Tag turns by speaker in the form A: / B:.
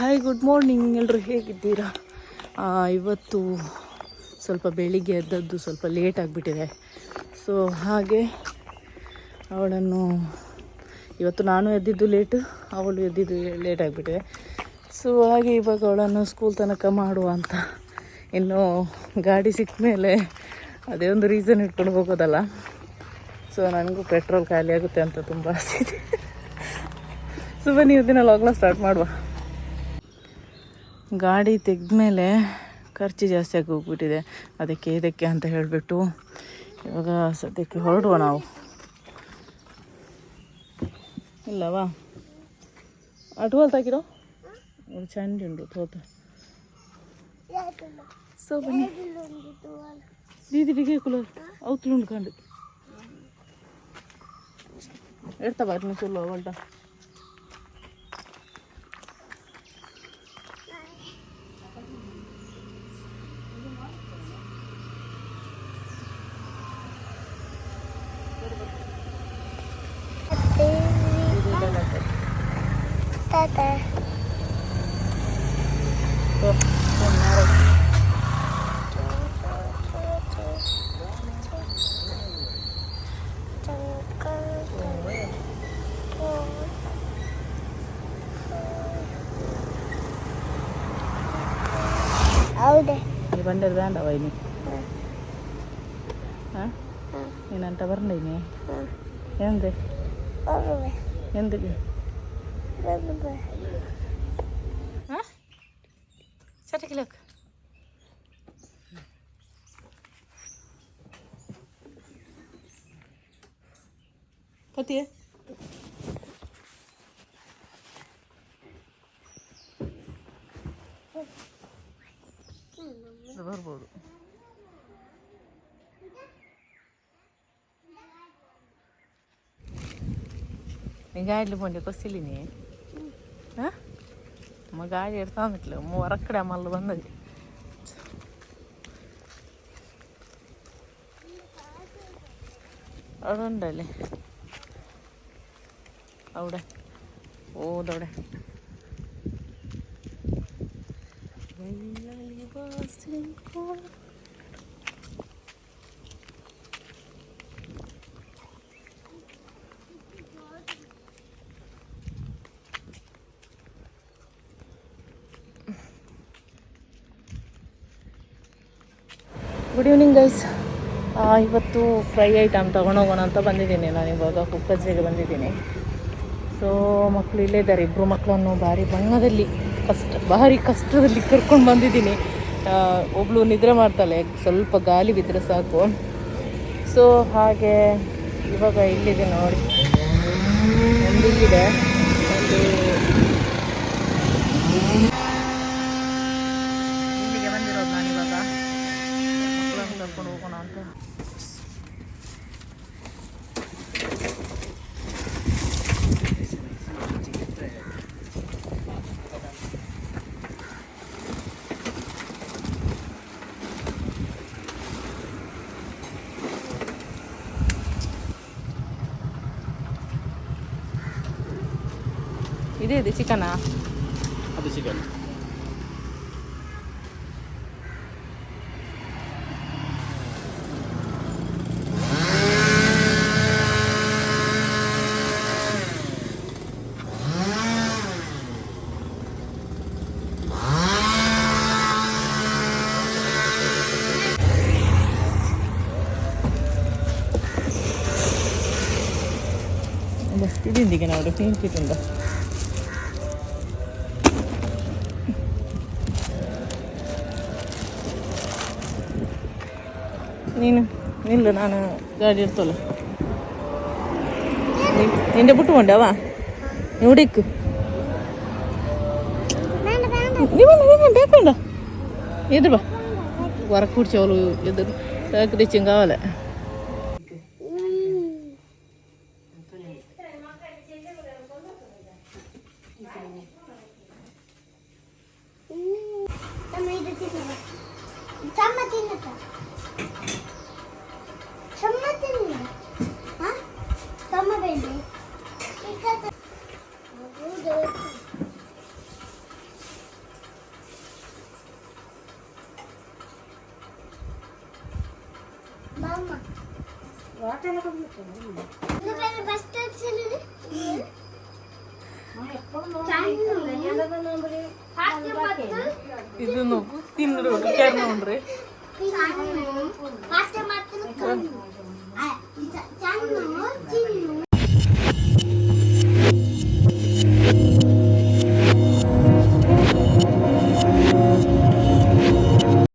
A: Hi good morning ಎಲ್ಲರೂ ಹೇಗಿದ್ದೀರಾ? ಇವತ್ತು ಸ್ವಲ್ಪ ಬೆಳಿಗ್ಗೆ ಎದ್ದದ್ದು ಸ್ವಲ್ಪ ಲೇಟ್ ಆಗಿಬಿಟ್ಟಿದೆ. ಸೊ ಹಾಗೆ ಅವಳನ್ನು ಇವತ್ತು ನಾನು ಎದ್ದಿದ್ದು ಲೇಟು ಅವಳು ಎದ್ದಿದ್ದು ಲೇಟ್ ಆಗಿಬಿಟ್ಟಿದೆ. ಸೊ ಹಾಗೆ ಇವಾಗ ಅವಳನ್ನು ಸ್ಕೂಲ್ ತನಕ ಮಾಡುವ ಅಂತ. ಇನ್ನು ಗಾಡಿ ಸಿಕ್ಕ ಮೇಲೆ ಅದೇ ಒಂದು ರೀಸನ್ ಇಟ್ಕೊಂಡು ಹೋಗೋದಲ್ಲ. ಸೊ ನನಗೂ ಪೆಟ್ರೋಲ್ ಖಾಲಿ ಆಗುತ್ತೆ ಅಂತ ತುಂಬ ಆಸೆ ಇದೆ. ಸೊ ಬನ್ನಿ ಇವತ್ತಿನ ಲಾಗ್ನ ಸ್ಟಾರ್ಟ್ ಮಾಡುವ. ಗಾಡಿ ತೆಗೆದ್ಮೇಲೆ ಖರ್ಚು ಜಾಸ್ತಿ ಆಗಿ ಹೋಗ್ಬಿಟ್ಟಿದೆ ಅದಕ್ಕೆ ಇದಕ್ಕೆ ಅಂತ ಹೇಳಿಬಿಟ್ಟು ಇವಾಗ ಸದ್ಯಕ್ಕೆ ಹೊರಡುವ ನಾವು. ಇಲ್ಲವಾ? ಅಟ್ವಲ್ ತಾಕಿರೋ? ಚಂಡಿ ಉಂಟು, ತೋತ. ಸೊ ಬನ್ನಿ. ದೀದಿ, ಬಿಗೆ ಕುಲ ಅವತ್ತಲು ಉಂಡು tete. Ini bandar kan tak
B: ini?
A: Hah? Ini nanti warna ini? Yang deh? Yang
B: deh?
A: Huh?
B: Zo,
A: take a look. Gaat Ini ಬರ್ಬೋದು ನಿಂಗೆ mau ಬಂಡೆ അമ്മ ഗാഴി എടുത്ത് തന്നിട്ടില്ല. അമ്മ ഉറക്കട അമ്മൾ വന്നത്. അവിടെ ഉണ്ടല്ലേ അവിടെ. ഓ അതവിടെ വെള്ളി വാസിൽ ಗುಡ್ ಈವ್ನಿಂಗ್ ಗೈಸ್ ಇವತ್ತು ಫ್ರೈ ಐಟಮ್ ತೊಗೊಂಡೋಗೋಣ ಅಂತ ಬಂದಿದ್ದೀನಿ ನಾನು ಇವಾಗ ಕುಕ್ಕಜ್ಜಿಗೆ ಬಂದಿದ್ದೀನಿ. ಸೊ ಮಕ್ಕಳು ಇಲ್ಲೇ ಇದ್ದಾರೆ ಇಬ್ಬರು ಮಕ್ಕಳನ್ನು ಭಾರಿ ಬಣ್ಣದಲ್ಲಿ, ಕಷ್ಟ, ಭಾರಿ ಕಷ್ಟದಲ್ಲಿ ಕರ್ಕೊಂಡು ಬಂದಿದ್ದೀನಿ. ಒಬ್ಬಳು ನಿದ್ರೆ ಮಾಡ್ತಾಳೆ, ಸ್ವಲ್ಪ ಗಾಲಿ ಬಿದ್ದರೆ ಸಾಕು. ಸೊ ಹಾಗೆ ಇವಾಗ ಇಲ್ಲಿದೆ ನೋಡಿ. ಒಂದು ಇಲ್ಲಿದೆ ఇదేది
C: చికెనా అది
A: చికెన్ ഇത് എന്തിക്കണം അവിടെ തീർത്തിട്ടുണ്ടോ ನೀನು ನಿಲ್ಲ ನಾನು ಗಾಡಿ ಇರ್ತಲ್ಲ ನಿಂಡೆ ಬಿಟ್ಟು ಕೊಂಡವ ನೋಡಿಕ್ಕು
B: ಬೇಡ ಬೇಡ
A: ನೀವು ಬೇಕಂಡ ಎದುರು ಬಾ వరకు కూర్చోవాలి ఎదురు నాకు తెచ్చాం కావాలి
B: கொடுங்க వాటర్ ఎలా కంప్లీట్ చేయాలి ఫస్ట్ వచ్చి ಇದು ಬೇರೆ ಬಸ್ ಸ್ಟಾಪ್
A: ಇದು ನೋವು ತಿಂದ್ರು ಕೇರ್ ನೋಡ್ರಿ
B: ಮತ್ತೆ